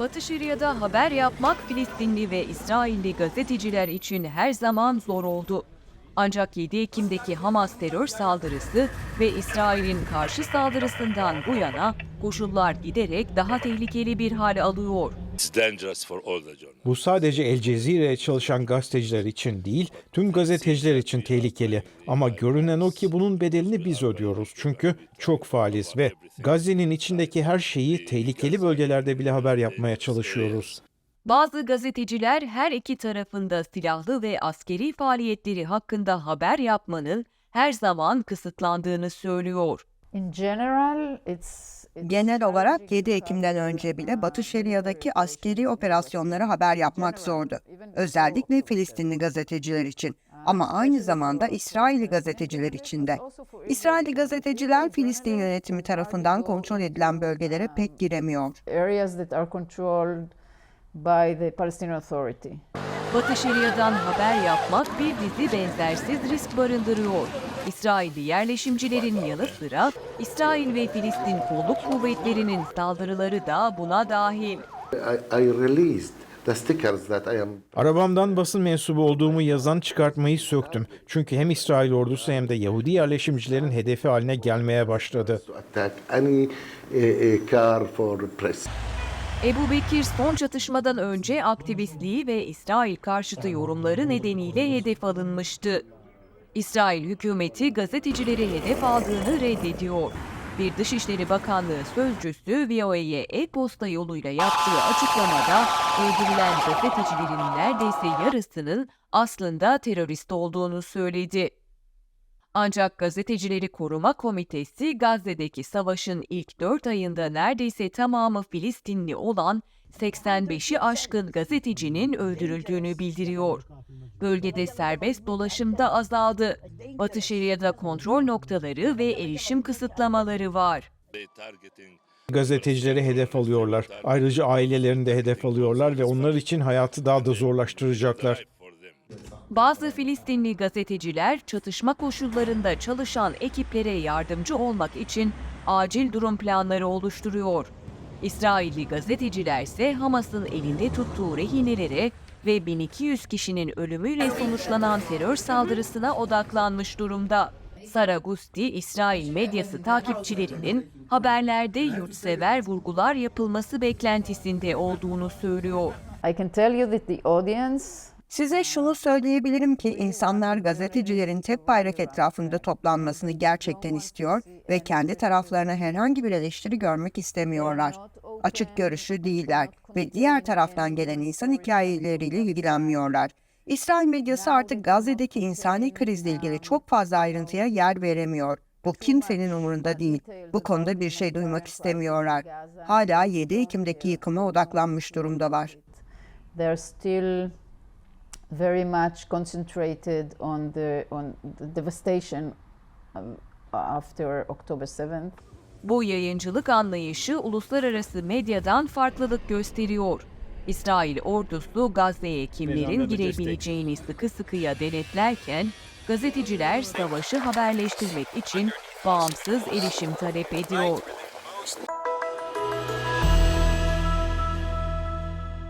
Batı Şeria'da haber yapmak Filistinli ve İsrailli gazeteciler için her zaman zor oldu. Ancak 7 Ekim'deki Hamas terör saldırısı ve İsrail'in karşı saldırısından bu yana koşullar giderek daha tehlikeli bir hale alıyor. It's dangerous for all the journalists. Bu sadece El Cezire'ye çalışan gazeteciler için değil, tüm gazeteciler için tehlikeli. Ama görünen o ki bunun bedelini biz ödüyoruz. Çünkü çok faaliz ve Gazze'nin içindeki her şeyi tehlikeli bölgelerde bile haber yapmaya çalışıyoruz. Bazı gazeteciler her iki tarafında silahlı ve askeri faaliyetleri hakkında haber yapmanın her zaman kısıtlandığını söylüyor. In general, it's, it's Genel olarak 7 Ekim'den önce bile Batı Şeria'daki askeri operasyonları haber yapmak zordu. Özellikle Filistinli gazeteciler için. Ama aynı zamanda İsrailli gazeteciler için de. İsrailli gazeteciler Filistin yönetimi tarafından kontrol edilen bölgelere pek giremiyor. Batı Şeria'dan haber yapmak bir dizi benzersiz risk barındırıyor. İsrailli yerleşimcilerin yanı sıra İsrail ve Filistin kolluk kuvvetlerinin saldırıları da buna dahil. I, I released the stickers that I am Arabamdan basın mensubu olduğumu yazan çıkartmayı söktüm. Çünkü hem İsrail ordusu hem de Yahudi yerleşimcilerin hedefi haline gelmeye başladı. for press. Ebu Bekir son çatışmadan önce aktivistliği ve İsrail karşıtı yorumları nedeniyle hedef alınmıştı. İsrail hükümeti gazetecileri hedef aldığını reddediyor. Bir Dışişleri Bakanlığı sözcüsü VOA'ye e-posta yoluyla yaptığı açıklamada öldürülen gazetecilerin neredeyse yarısının aslında terörist olduğunu söyledi. Ancak Gazetecileri Koruma Komitesi Gazze'deki savaşın ilk 4 ayında neredeyse tamamı Filistinli olan 85'i aşkın gazetecinin öldürüldüğünü bildiriyor. Bölgede serbest dolaşım da azaldı. Batı Şeria'da kontrol noktaları ve erişim kısıtlamaları var. Gazetecileri hedef alıyorlar. Ayrıca ailelerini de hedef alıyorlar ve onlar için hayatı daha da zorlaştıracaklar. Bazı Filistinli gazeteciler çatışma koşullarında çalışan ekiplere yardımcı olmak için acil durum planları oluşturuyor. İsrailli gazeteciler ise Hamas'ın elinde tuttuğu rehinelere ve 1200 kişinin ölümüyle sonuçlanan terör saldırısına odaklanmış durumda. Sara Gusti, İsrail medyası takipçilerinin haberlerde yurtsever vurgular yapılması beklentisinde olduğunu söylüyor. I can tell you that the audience Size şunu söyleyebilirim ki insanlar gazetecilerin tek bayrak etrafında toplanmasını gerçekten istiyor ve kendi taraflarına herhangi bir eleştiri görmek istemiyorlar. Açık görüşlü değiller ve diğer taraftan gelen insan hikayeleriyle ilgilenmiyorlar. İsrail medyası artık Gazze'deki insani krizle ilgili çok fazla ayrıntıya yer veremiyor. Bu kimsenin umurunda değil. Bu konuda bir şey duymak istemiyorlar. Hala 7 Ekim'deki yıkıma odaklanmış durumdalar. they're still very much concentrated on the on the devastation um, after October 7th. Bu yayıncılık anlayışı uluslararası medyadan farklılık gösteriyor. İsrail ordusu Gazze'ye kimlerin girebileceğini sıkı sıkıya denetlerken, gazeteciler savaşı haberleştirmek için bağımsız erişim talep ediyor.